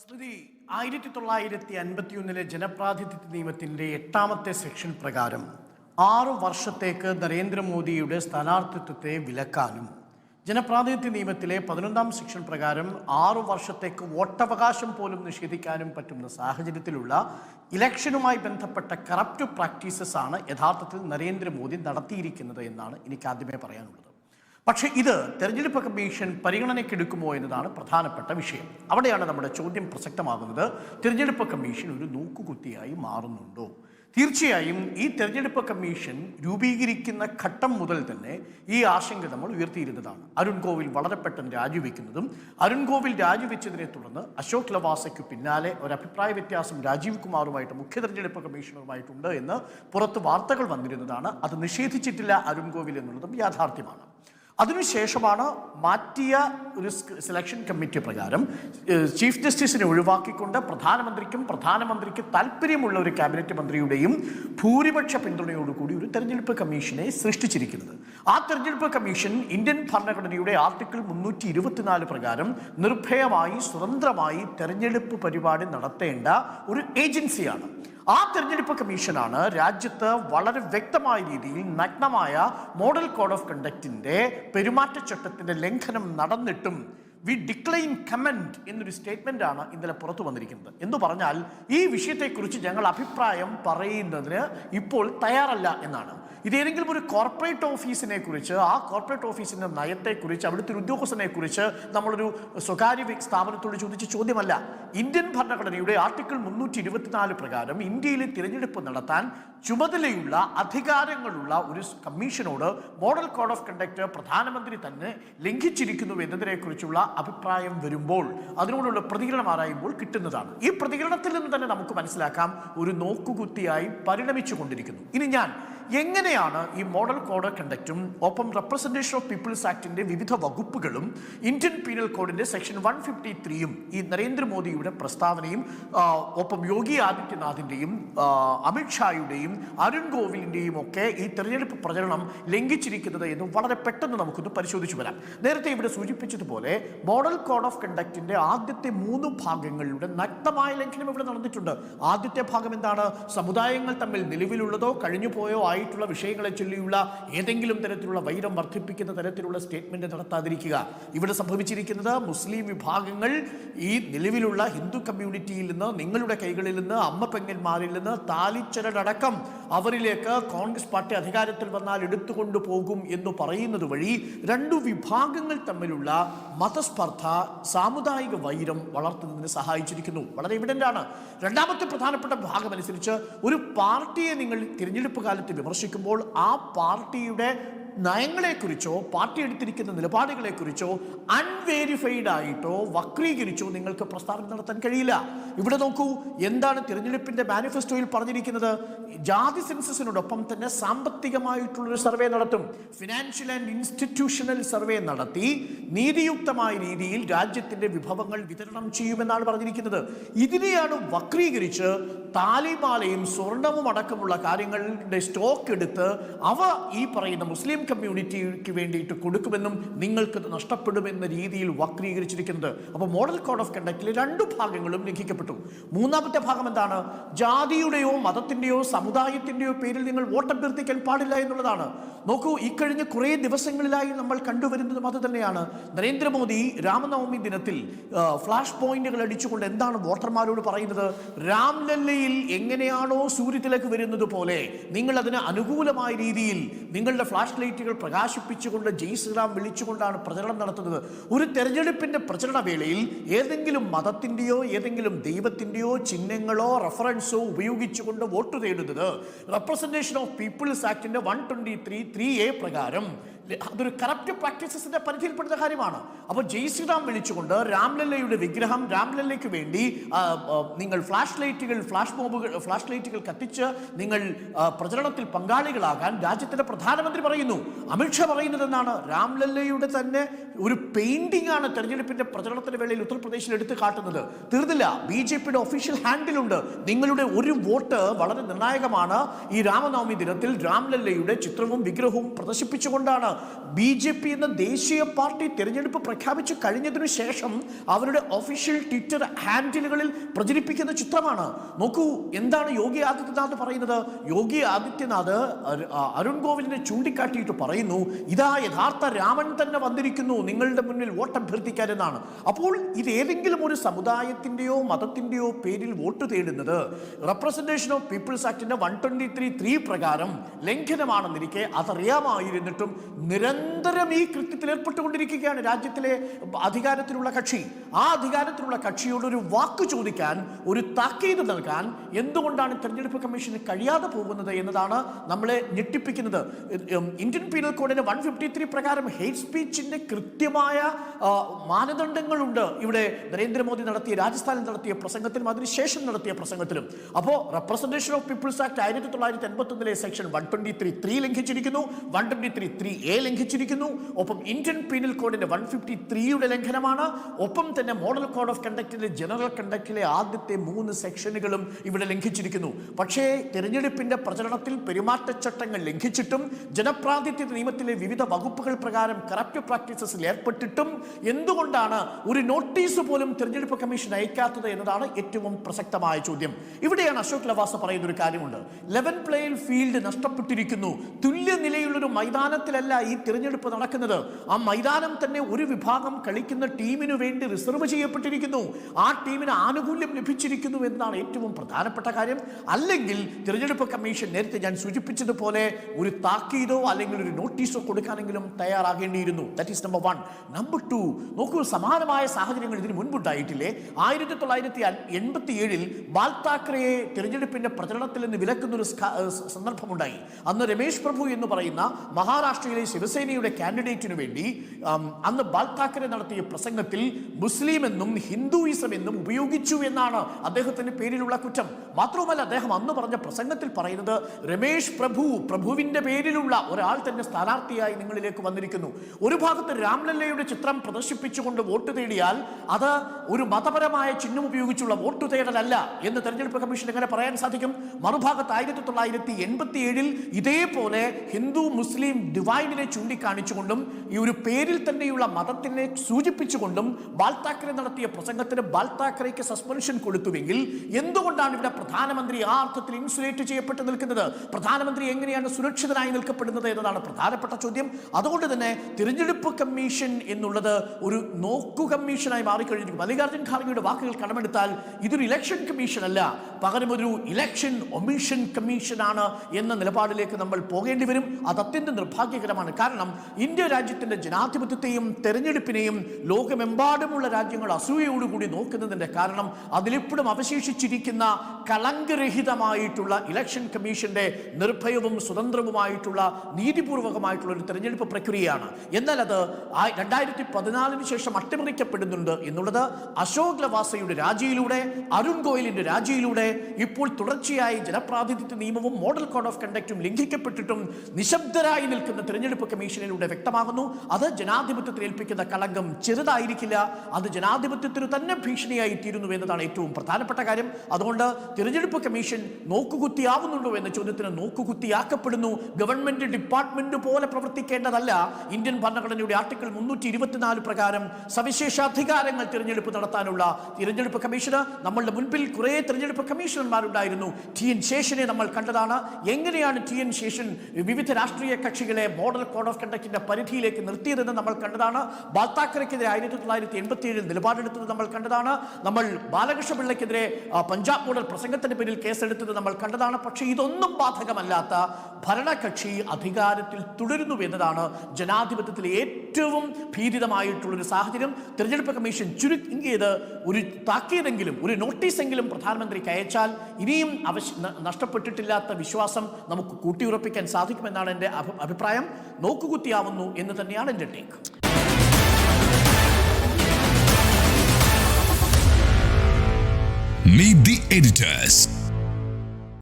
സ്മൃതി ആയിരത്തി തൊള്ളായിരത്തി അൻപത്തിയൊന്നിലെ ജനപ്രാതിനിധ്യ നിയമത്തിന്റെ എട്ടാമത്തെ സെക്ഷൻ പ്രകാരം ആറ് വർഷത്തേക്ക് നരേന്ദ്രമോദിയുടെ സ്ഥാനാർത്ഥിത്വത്തെ വിലക്കാനും. ജനപ്രാതിനിധ്യ നിയമത്തിലെ പതിനൊന്നാം സെക്ഷൻ പ്രകാരം ആറു വർഷത്തേക്ക് വോട്ടവകാശം പോലും നിഷേധിക്കാനും പറ്റുന്ന സാഹചര്യത്തിലുള്ള ഇലക്ഷനുമായി ബന്ധപ്പെട്ട കറപ്റ്റ് പ്രാക്ടീസസ് ആണ് യഥാർത്ഥത്തിൽ നരേന്ദ്രമോദി നടത്തിയിരിക്കുന്നത് എന്നാണ് എനിക്ക് ആദ്യമേ പറയാനുള്ളത്. പക്ഷേ ഇത് തെരഞ്ഞെടുപ്പ് കമ്മീഷൻ പരിഗണനയ്ക്കെടുക്കുമോ എന്നതാണ് പ്രധാനപ്പെട്ട വിഷയം. അവിടെയാണ് നമ്മുടെ ചോദ്യം പ്രസക്തമാകുന്നത്. തിരഞ്ഞെടുപ്പ് കമ്മീഷൻ ഒരു നോക്കുകുത്തിയായി മാറുന്നുണ്ടോ? തീർച്ചയായും ഈ തെരഞ്ഞെടുപ്പ് കമ്മീഷൻ രൂപീകരിക്കുന്ന ഘട്ടം മുതൽ തന്നെ ഈ ആശങ്ക നമ്മൾ ഉയർത്തിയിരുന്നതാണ്. അരുൺ ഗോവിൽ വളരെ പെട്ടെന്ന് രാജിവെക്കുന്നതും അരുൺ ഗോവിൽ രാജിവെച്ചതിനെ തുടർന്ന് അശോക് ലവാസയ്ക്ക് പിന്നാലെ ഒരു അഭിപ്രായ വ്യത്യാസം രാജീവ് കുമാറുമായിട്ട് മുഖ്യ തെരഞ്ഞെടുപ്പ് കമ്മീഷണറുമായിട്ടുണ്ട് എന്ന് പുറത്ത് വാർത്തകൾ വന്നിരുന്നതാണ്. അത് നിഷേധിച്ചിട്ടില്ല അരുൺ ഗോവിൽ എന്നുള്ളതും യാഥാർത്ഥ്യമാണ്. അതിനുശേഷമാണ് മാറ്റിയ ഒരു സെലക്ഷൻ കമ്മിറ്റി പ്രകാരം ചീഫ് ജസ്റ്റിസിനെ ഒഴിവാക്കിക്കൊണ്ട് പ്രധാനമന്ത്രിക്കും പ്രധാനമന്ത്രിക്ക് താല്പര്യമുള്ള ഒരു ക്യാബിനറ്റ് മന്ത്രിയുടെയും ഭൂരിപക്ഷ പിന്തുണയോടുകൂടി ഒരു തെരഞ്ഞെടുപ്പ് കമ്മീഷനെ സൃഷ്ടിച്ചിരിക്കുന്നത്. ആ തെരഞ്ഞെടുപ്പ് കമ്മീഷൻ ഇന്ത്യൻ ഭരണഘടനയുടെ ആർട്ടിക്കിൾ മുന്നൂറ്റി ഇരുപത്തിനാല് പ്രകാരം നിർഭയമായി സ്വതന്ത്രമായി തെരഞ്ഞെടുപ്പ് പരിപാടി നടത്തേണ്ട ഒരു ഏജൻസിയാണ്. ആ തെരഞ്ഞെടുപ്പ് കമ്മീഷനാണ് രാജ്യത്ത് വളരെ വ്യക്തമായ രീതിയിൽ നഗ്നമായ മോഡൽ കോഡ് ഓഫ് കണ്ടക്റ്റിന്റെ പെരുമാറ്റച്ചട്ടത്തിന്റെ ലംഘനം നടന്നിട്ടും വി ഡിക്ലൈൻ കമന്റ് എന്നൊരു സ്റ്റേറ്റ്മെന്റ് ആണ് ഇന്നലെ പുറത്തു വന്നിരിക്കുന്നത്. എന്ന് പറഞ്ഞാൽ ഈ വിഷയത്തെക്കുറിച്ച് ഞങ്ങൾ അഭിപ്രായം പറയുന്നതിന് ഇപ്പോൾ തയ്യാറല്ല എന്നാണ്. ഇതേതെങ്കിലും ഒരു കോർപ്പറേറ്റ് ഓഫീസിനെ കുറിച്ച് ആ കോർപ്പറേറ്റ് ഓഫീസിന്റെ നയത്തെക്കുറിച്ച് അവിടുത്തെ ഒരു ഉദ്യോഗസ്ഥനെ കുറിച്ച് നമ്മളൊരു സ്വകാര്യ സ്ഥാപനത്തോട് ചോദിച്ച ചോദ്യമല്ല. ഇന്ത്യൻ ഭരണഘടനയുടെ ആർട്ടിക്കിൾ മുന്നൂറ്റി ഇരുപത്തിനാല് പ്രകാരം ഇന്ത്യയിൽ തിരഞ്ഞെടുപ്പ് നടത്താൻ ചുമതലയുള്ള അധികാരങ്ങളുള്ള ഒരു കമ്മീഷനോട് മോഡൽ കോഡ് ഓഫ് കണ്ടക്ട് പ്രധാനമന്ത്രി തന്നെ ലംഘിച്ചിരിക്കുന്നു എന്നതിനെക്കുറിച്ചുള്ള അഭിപ്രായം വരുമ്പോൾ അതിനോടുള്ള പ്രതികരണം ആരായുമ്പോൾ കിട്ടുന്നതാണ്. ഈ പ്രതികരണത്തിൽ നിന്ന് തന്നെ നമുക്ക് മനസ്സിലാക്കാം ഒരു നോക്കുകുത്തിയായി പരിണമിച്ചു കൊണ്ടിരിക്കുന്നു ഇനി ഞാൻ എങ്ങനെയാണ് ഈ മോഡൽ കോഡ് ഓഫ് കണ്ടക്റ്റും ഒപ്പം റെപ്രസെന്റേഷൻ ഓഫ് പീപ്പിൾസ് ആക്ടിന്റെ വിവിധ വകുപ്പുകളും ഇന്ത്യൻ പീനൽ കോഡിന്റെ സെക്ഷൻ വൺ ഫിഫ്റ്റി ത്രീയും ഈ നരേന്ദ്രമോദിയുടെ പ്രസ്താവനയും ഒപ്പം യോഗി ആദിത്യനാഥിന്റെയും അമിത്ഷായുടെയും അരുൺ ഗോവിലിന്റെയും ഒക്കെ ഈ തെരഞ്ഞെടുപ്പ് പ്രചരണം ലംഘിച്ചിരിക്കുന്നത് എന്ന് വളരെ പെട്ടെന്ന് നമുക്കൊന്ന് പരിശോധിച്ചു വരാം. നേരത്തെ ഇവിടെ സൂചിപ്പിച്ചതുപോലെ മോഡൽ കോഡ് ഓഫ് കണ്ടക്റ്റിന്റെ ആദ്യത്തെ മൂന്ന് ഭാഗങ്ങളുടെ നഗ്നമായ ലംഘനം ഇവിടെ നടന്നിട്ടുണ്ട്. ആദ്യത്തെ ഭാഗം എന്താണ്? സമുദായങ്ങൾ തമ്മിൽ നിലവിലുള്ളതോ കഴിഞ്ഞുപോയോ ആയിട്ടുള്ള വിഷയങ്ങളെ ചൊല്ലിയുള്ള ഏതെങ്കിലും തരത്തിലുള്ള വൈരം വർദ്ധിപ്പിക്കുന്ന തരത്തിലുള്ള സ്റ്റേറ്റ്മെന്റ് നടത്താതിരിക്കുക. ഇവിടെ സംഭവിച്ചിരിക്കുന്നത് മുസ്ലിം വിഭാഗങ്ങൾ ഈ നിലവിലുള്ള ഹിന്ദു കമ്മ്യൂണിറ്റിയിൽ നിന്ന് നിങ്ങളുടെ കൈകളിൽ നിന്ന് അമ്മ പെങ്ങന്മാരിൽ നിന്ന് താലിച്ചരടക്കം അവരിലേക്ക് കോൺഗ്രസ് പാർട്ടി അധികാരത്തിൽ വന്നാൽ എടുത്തുകൊണ്ടു പോകും എന്ന് പറയുന്നത് വഴി രണ്ടു വിഭാഗങ്ങൾ തമ്മിലുള്ള മതസ്പർദ്ധ സാമുദായിക വൈരം വളർത്തുന്നതിന് സഹായിച്ചിരിക്കുന്നു. വളരെ എവിഡന്റ് ആണ്. രണ്ടാമത്തെ പ്രധാനപ്പെട്ട ഭാഗം അനുസരിച്ച് ഒരു പാർട്ടിയെ നിങ്ങൾ തിരഞ്ഞെടുപ്പ് കാലത്ത് വിമർശിക്കുമ്പോൾ ആ പാർട്ടിയുടെ നയങ്ങളെക്കുറിച്ചോ പാർട്ടി എടുത്തിരിക്കുന്ന നിലപാടുകളെക്കുറിച്ചോ അൺവേരിഫൈഡ് ആയിട്ടോ വക്രീകരിച്ചോ നിങ്ങൾക്ക് പ്രസ്താവന നടത്താൻ കഴിയില്ല. ഇവിടെ നോക്കൂ എന്താണ് തിരഞ്ഞെടുപ്പിന്റെ മാനിഫെസ്റ്റോയിൽ പറഞ്ഞിരിക്കുന്നത്? ജാതി സെൻസസിനോടൊപ്പം തന്നെ സാമ്പത്തികമായിട്ടുള്ളൊരു സർവേ നടത്തും. ഫിനാൻഷ്യൽ ആൻഡ് ഇൻസ്റ്റിറ്റ്യൂഷണൽ സർവേ നടത്തി നീതിയുക്തമായ രീതിയിൽ രാജ്യത്തിന്റെ വിഭവങ്ങൾ വിതരണം ചെയ്യുമെന്നാണ് പറഞ്ഞിരിക്കുന്നത്. ഇതിനെയാണ് വക്രീകരിച്ച് താലിമാലയും സ്വർണവും അടക്കമുള്ള കാര്യങ്ങളുടെ സ്റ്റോക്ക് എടുത്ത് അവ ഈ പറയുന്ന മുസ്ലിം കമ്മ്യൂണിറ്റിക്ക് വേണ്ടിയിട്ട് കൊടുക്കുമെന്നും നിങ്ങൾക്ക് നഷ്ടപ്പെടുമെന്ന രീതിയിൽ വക്രീകരിച്ചിരിക്കുന്നത്. അപ്പോൾ മോഡൽ കോഡ് ഓഫ് കണ്ടക്റ്റിൽ രണ്ടു ഭാഗങ്ങളും ലംഘിക്കപ്പെട്ടു മൂന്നാമത്തെ ഭാഗം എന്താണ്? ജാതിയുടെയോ മതത്തിന്റെയോ സമുദായത്തിന്റെയോ പേരിൽ നിങ്ങൾ വോട്ട് അഭ്യർത്ഥിക്കാൻ പാടില്ല എന്നുള്ളതാണ്. നോക്കൂ ഇക്കഴിഞ്ഞ കുറേ ദിവസങ്ങളിലായി നമ്മൾ കണ്ടുവരുന്നതും അത് തന്നെയാണ്. നരേന്ദ്രമോദി രാമനവമി ദിനത്തിൽ ഫ്ലാഷ് പോയിന്റുകൾ അടിച്ചുകൊണ്ട് എന്താണ് വോട്ടർമാരോട് പറയുന്നത്? രാംലല്ലയിൽ എങ്ങനെയാണോ സൂര്യത്തിലേക്ക് വരുന്നത് പോലെ നിങ്ങൾ അതിന് അനുകൂലമായ രീതിയിൽ നിങ്ങളുടെ ഫ്ലാഷ് ലൈറ്റുകൾ പ്രകാശിപ്പിച്ചുകൊണ്ട് ജയ് ശ്രീറാം വിളിച്ചുകൊണ്ടാണ് പ്രചരണം നടത്തുന്നത്. ഒരു തെരഞ്ഞെടുപ്പിന്റെ പ്രചരണ വേളയിൽ ഏതെങ്കിലും മതത്തിന്റെയോ ഏതെങ്കിലും ദൈവത്തിന്റെയോ ചിഹ്നങ്ങളോ റെഫറൻസോ ഉപയോഗിച്ചുകൊണ്ട് വോട്ട് തേടുന്നത് representation of people's ആക്ടിന്റെ one twenty three three A പ്രകാരം അതൊരു കറപ്റ്റ് പ്രാക്ടീസസിന്റെ പരിധിയിൽപ്പെടുന്ന കാര്യമാണ്. അപ്പോൾ ജയ് ശ്രീറാം വിളിച്ചുകൊണ്ട് രാംലല്ലയുടെ വിഗ്രഹം രാംലല്ലയ്ക്ക് വേണ്ടി നിങ്ങൾ ഫ്ലാഷ് ലൈറ്റുകൾ ഫ്ലാഷ് ബോംബുകൾ ഫ്ലാഷ് ലൈറ്റുകൾ കത്തിച്ച് നിങ്ങൾ പ്രചരണത്തിൽ പങ്കാളികളാകാൻ രാജ്യത്തിന്റെ പ്രധാനമന്ത്രി പറയുന്നു. അമിത്ഷാ പറയുന്നത് എന്താണ് രാംലല്ലയുടെ തന്നെ ഒരു പെയിന്റിംഗ് ആണ് തെരഞ്ഞെടുപ്പിന്റെ പ്രചരണത്തിന്റെ വേളയിൽ ഉത്തർപ്രദേശിൽ എടുത്തു കാട്ടുന്നത്. തീർന്നില്ല. ബി ജെ പിയുടെ ഒഫീഷ്യൽ ഹാൻഡിലുണ്ട് നിങ്ങളുടെ ഒരു വോട്ട് വളരെ നിർണായകമാണ്. ഈ രാമനവമി ദിനത്തിൽ രാംലല്ലയുടെ ചിത്രവും വിഗ്രഹവും പ്രദർശിപ്പിച്ചുകൊണ്ടാണ് ബി ജെ പി എന്ന ദേശീയ പാർട്ടി തിരഞ്ഞെടുപ്പ് പ്രഖ്യാപിച്ചു കഴിഞ്ഞതിനു ശേഷം അവരുടെ ഒഫീഷ്യൽ ട്വിറ്റർ ഹാൻഡിലുകളിൽ പ്രചരിപ്പിക്കുന്ന ചിത്രമാണ്. നോക്കൂ എന്താണ് യോഗി ആദിത്യനാഥ് പറയുന്നത്? യോഗി ആദിത്യനാഥ് അരുൺ ഗോവിലിനെ ചൂണ്ടിക്കാട്ടിയിട്ട് പറയുന്നു ഇതാ യഥാർത്ഥ രാമൻ തന്നെ വന്നിരിക്കുന്നു നിങ്ങളുടെ മുന്നിൽ വോട്ട് അഭ്യർത്ഥിക്കാൻ എന്നാണ് അപ്പോൾ ഇത് ഏതെങ്കിലും ഒരു സമുദായത്തിന്റെയോ മതത്തിന്റെയോ പേരിൽ വോട്ട് തേടുന്നത് റെപ്രസെന്റേഷൻ ഓഫ് പീപ്പിൾസ് ആക്ടിന്റെ വൺ ട്വന്റി ത്രീ ത്രീ പ്രകാരം ലംഘനമാണെന്നിരിക്കെ അതറിയാമായിരുന്നിട്ടും നിരന്തരം ഈ കൃത്യത്തിൽ ഏർപ്പെട്ടുകൊണ്ടിരിക്കുകയാണ് രാജ്യത്തിലെ അധികാരത്തിലുള്ള കക്ഷി. ആ അധികാരത്തിലുള്ള കക്ഷിയോട് ഒരു വാക്ക് ചോദിക്കാൻ ഒരു താക്കീത് നൽകാൻ എന്തുകൊണ്ടാണ് തെരഞ്ഞെടുപ്പ് കമ്മീഷന് കഴിയാതെ പോകുന്നത് എന്നതാണ് നമ്മളെ ഞെട്ടിപ്പിക്കുന്നത്. ഇന്ത്യൻ പീനൽ കോഡിന് വൺ ഫിഫ്റ്റി ത്രീ പ്രകാരം ഹെയ്റ്റ് സ്പീച്ചിന്റെ കൃത്യമായ മാനദണ്ഡങ്ങളുണ്ട്. ഇവിടെ നരേന്ദ്രമോദി നടത്തിയ രാജസ്ഥാനിൽ നടത്തിയ പ്രസംഗത്തിലും അതിനുശേഷം നടത്തിയ പ്രസംഗത്തിലും. അപ്പോൾ റെപ്രസെന്റേഷൻ ഓഫ് പീപ്പിൾസ് ആക്ട് ആയിരത്തി തൊള്ളായിരത്തി എൺപത്തി ഒന്നിലെ section one twenty three three ലംഘിച്ചിരിക്കുന്നു. One twenty three three A ലംഘിച്ചിരിക്കുന്നു. ഒപ്പം ഇന്ത്യൻ പീനൽ കോഡിന്റെ വൺ ഫിഫ്റ്റി ത്രീയുടെ ലംഘനമാണ്. ഒപ്പം തന്നെ മോഡൽ കോഡ് ഓഫ് കണ്ടക്റ്റിലെ ജനറൽ കണ്ടക്റ്റിലെ ആദ്യത്തെ മൂന്ന് സെക്ഷനുകളും ഇവിടെ ലംഘിച്ചിരിക്കുന്നു. പക്ഷേ തിരഞ്ഞെടുപ്പിന്റെ പ്രചരണത്തിൽ പെരുമാറ്റച്ചട്ടങ്ങൾ ലംഘിച്ചിട്ടും ജനപ്രാതിനിധ്യ നിയമത്തിലെ വിവിധ വകുപ്പുകൾ പ്രകാരം കറപ്റ്റ് പ്രാക്ടീസസിൽ ഏർപ്പെട്ടിട്ടും എന്തുകൊണ്ടാണ് ഒരു നോട്ടീസ് പോലും തിരഞ്ഞെടുപ്പ് കമ്മീഷൻ അയക്കാത്തത് എന്നതാണ് ഏറ്റവും പ്രസക്തമായ ചോദ്യം. ഇവിടെയാണ് അശോക് ലവാസ പറയുന്ന ഒരു കാര്യമുണ്ട്. ലെവൻ പ്ലേയിൽ ഫീൽഡ് നഷ്ടപ്പെട്ടിരിക്കുന്നു. തുല്യ നിലയിലുള്ള ഒരു മൈതാനത്തിലല്ല ഈ തിരഞ്ഞെടുപ്പ് നടക്കുന്നത്. ആ മൈതാനം തന്നെ ഒരു വിഭാഗം കളിക്കുന്ന ടീമിനു വേണ്ടി റിസർവ് ചെയ്യപ്പെട്ടിരിക്കുന്നു. ആ ടീമിന് ആനുകൂല്യം ലഭിച്ചിരിക്കുന്നു എന്നാണ് ഏറ്റവും പ്രധാനപ്പെട്ട കാര്യം. അല്ലെങ്കിൽ തിരഞ്ഞെടുപ്പ് കമ്മീഷൻ നേരത്തെ ഞാൻ സൂചിപ്പിച്ചതുപോലെ ഒരു താക്കീതോ അല്ലെങ്കിൽ ഒരു നോട്ടീസോ കൊടുക്കാനെങ്കിലും തയ്യാറാകേണ്ടിയിരുന്നു. That is number one number two നോക്കൂ സമാനമായ സാഹചര്യങ്ങൾ ഇതിന് മുൻപുണ്ടായിട്ടില്ലേ? ആയിരത്തി തൊള്ളായിരത്തി എൺപത്തി ഏഴിൽ ബാൽ താക്കറെയെ തിരഞ്ഞെടുപ്പിന്റെ പ്രചരണത്തിൽ നിന്ന് വിലക്കുന്ന ഒരു സ്ക- ഏഹ് സന്ദർഭമുണ്ടായി. അന്ന് രമേശ് പ്രഭു എന്ന് പറയുന്ന മഹാരാഷ്ട്രയിലെ ശിവസേനയുടെ കാൻഡിഡേറ്റിനു വേണ്ടി അന്ന് ബാൽ താക്കറെ നടത്തിയ പ്രസംഗത്തിൽ മുസ്ലിം എന്നും ഹിന്ദുയിസം എന്നും ഉപയോഗിച്ചു എന്നാണ് അദ്ദേഹത്തിന്റെ പേരിലുള്ള കുറ്റം. മാത്രവുമല്ല അദ്ദേഹം അന്ന് പറഞ്ഞ പ്രസംഗത്തിൽ പറയുന്നത് രമേശ് പ്രഭു പ്രഭുവിന്റെ പേരിലുള്ള ഒരാൾ തന്നെ സ്ഥാനാർത്ഥിയായി നിങ്ങളിലേക്ക് വന്നിരിക്കുന്നു. ഒരു ഭാഗത്ത് രാംലല്ലയുടെ ചിത്രം പ്രദർശിപ്പിച്ചുകൊണ്ട് വോട്ട് തേടിയാൽ അത് ഒരു മതപരമായ ചിഹ്നം ഉപയോഗിച്ചുള്ള വോട്ട് തേടലല്ല എന്ന് തെരഞ്ഞെടുപ്പ് കമ്മീഷൻ എങ്ങനെ പറയാൻ സാധിക്കും? മറുഭാഗത്ത് ആയിരത്തി തൊള്ളായിരത്തി എൺപത്തി ഏഴിൽ ഇതേപോലെ ഹിന്ദു മുസ്ലിം ഡിവൈഡിനെ ചൂണ്ടിക്കാണിച്ചുകൊണ്ടും ഈ ഒരു പേരിൽ തന്നെയുള്ള മതത്തിനെ സൂചിപ്പിച്ചുകൊണ്ടും ബാൽ താക്കറെ നടത്തിയ പ്രസംഗത്തിന് ബാൽ സസ്പെൻഷൻ കൊടുത്തുവെങ്കിൽ എന്തുകൊണ്ടാണ് ഇവിടെ പ്രധാനമന്ത്രി ആ അർത്ഥത്തിൽ ഇൻസുലേറ്റ് ചെയ്യപ്പെട്ട് നിൽക്കുന്നത്? പ്രധാനമന്ത്രി എങ്ങനെയാണ് സുരക്ഷിതനായി നിൽക്കപ്പെടുന്നത് എന്നതാണ് പ്രധാനപ്പെട്ട ചോദ്യം. അതുകൊണ്ട് തന്നെ തിരഞ്ഞെടുപ്പ് കമ്മീഷൻ എന്നുള്ളത് ഒരു നോക്കു കമ്മീഷനായി മാറിക്കഴിഞ്ഞിരിക്കും. മല്ലികാർജുൻ ഖാർഗെയുടെ വാക്കുകൾ കടമെടുത്താൽ ഇതൊരു ഇലക്ഷൻ കമ്മീഷൻ അല്ല. പകരം ഒരു ഇലക്ഷൻ ഒമീഷൻ കമ്മീഷനാണ് എന്ന നിലപാടിലേക്ക് നമ്മൾ പോകേണ്ടി വരും. അത് അത്യന്തം നിർഭാഗ്യകരമാണ്. കാരണം ഇന്ത്യ രാജ്യത്തിന്റെ ജനാധിപത്യത്തെയും തെരഞ്ഞെടുപ്പിനെയും ലോകമെമ്പാടുമുള്ള രാജ്യങ്ങൾ അസൂയയോടുകൂടി നോക്കുന്നതിന്റെ കാരണം അതിലിപ്പോഴും അവശേഷിച്ചിരിക്കുന്ന കളങ്കരഹിതമായിട്ടുള്ള ഇലക്ഷൻ കമ്മീഷന്റെ നിർഭയവും സ്വതന്ത്രവുമായിട്ടുള്ള നീതിപൂർവകമായിട്ടുള്ള ഒരു തെരഞ്ഞെടുപ്പ് പ്രക്രിയയാണ്. എന്നാൽ അത് രണ്ടായിരത്തി പതിനാലിന് ശേഷം അട്ടിമറിക്കപ്പെടുന്നുണ്ട് എന്നുള്ളത് അശോക് ലവാസയുടെ രാജിയിലൂടെ അരുൺ ഗോയലിന്റെ രാജിയിലൂടെ ഇപ്പോൾ തുടർച്ചയായി ജനപ്രാതിനിധ്യ നിയമവും മോഡൽ കോഡ് ഓഫ് കണ്ടക്റ്റും ലംഘിക്കപ്പെട്ടിട്ടും നിശബ്ദരായി നിൽക്കുന്ന തെരഞ്ഞെടുപ്പ് കമ്മീഷനിലൂടെ വ്യക്തമാകുന്നു. അത് ജനാധിപത്യത്തിൽ ഏൽപ്പിക്കുന്ന കളങ്കം ചെറുതായിരിക്കില്ല. അത് ജനാധിപത്യത്തിന് തന്നെ ഭീഷണിയായി തീരുന്നു എന്നതാണ് ഏറ്റവും പ്രധാനപ്പെട്ട കാര്യം. അതുകൊണ്ട് തിരഞ്ഞെടുപ്പ് കമ്മീഷൻ നോക്കുകുത്തിയാവുന്നുണ്ടോ എന്ന ചോദ്യത്തിന് നോക്കുകുത്തിയാക്കപ്പെടുന്നു. ഗവൺമെന്റ് ഡിപ്പാർട്ട്മെന്റ് പോലെ പ്രവർത്തിക്കേണ്ടതല്ല. ഇന്ത്യൻ ഭരണഘടനയുടെ ആർട്ടിക്കിൾ മുന്നൂറ്റി ഇരുപത്തിനാല് പ്രകാരം സവിശേഷാധികാരങ്ങൾ തിരഞ്ഞെടുപ്പ് നടത്താനുള്ള തിരഞ്ഞെടുപ്പ് കമ്മീഷന് നമ്മളുടെ മുൻപിൽ കുറേ തിരഞ്ഞെടുപ്പ് കമ്മീഷണർമാരുണ്ടായിരുന്നു. ടി എൻ ശേഷനെ നമ്മൾ കണ്ടതാണ്. എങ്ങനെയാണ് ടി എൻ ശേഷൻ വിവിധ രാഷ്ട്രീയ കക്ഷികളെ മോഡൽ കോഡ് ഓഫ് കണ്ടക്റ്റിന്റെ പരിധിയിലേക്ക് നിർത്തിയതെന്ന് നമ്മൾ കണ്ടതാണ്. ബാൽത്താക്കരയ്ക്കെതിരെ ആയിരത്തി തൊള്ളായിരത്തി എൺപത്തി ഏഴിൽ നിലപാടെടുത്തത് നമ്മൾ കണ്ടതാണ്. നമ്മൾ ബാലകൃഷ്ണ പിള്ളയ്ക്കെതിരെ പഞ്ചാബ് മോഡൽ പ്രസംഗത്തിന്റെ പേരിൽ കേസെടുത്തത് നമ്മൾ കണ്ടതാണ്. പക്ഷേ ഇതൊന്നും ബാധകമല്ലാത്ത ഭരണകക്ഷി അധികാരത്തിൽ തുടരുന്നു എന്നതാണ് ജനാധിപത്യത്തിലെ ഏറ്റവും ഭീതിതമായിട്ടുള്ളൊരു സാഹചര്യം തിരഞ്ഞെടുപ്പ് കമ്മീഷൻ ചുരുങ്ങിയത് ഒരു താക്കീതെങ്കിലും ഒരു നോട്ടീസെങ്കിലും പ്രധാനമന്ത്രിക്ക് അയച്ചാൽ ഇനിയും അവശ് നഷ്ടപ്പെട്ടിട്ടില്ലാത്ത വിശ്വാസം നമുക്ക് കൂട്ടിയുറപ്പിക്കാൻ സാധിക്കുമെന്നാണ് എന്റെ അഭിപ്രായം നോക്കുകുത്തിയാവുന്നു എന്ന് തന്നെയാണ് എന്റെ ടേക്ക് Meet the editors.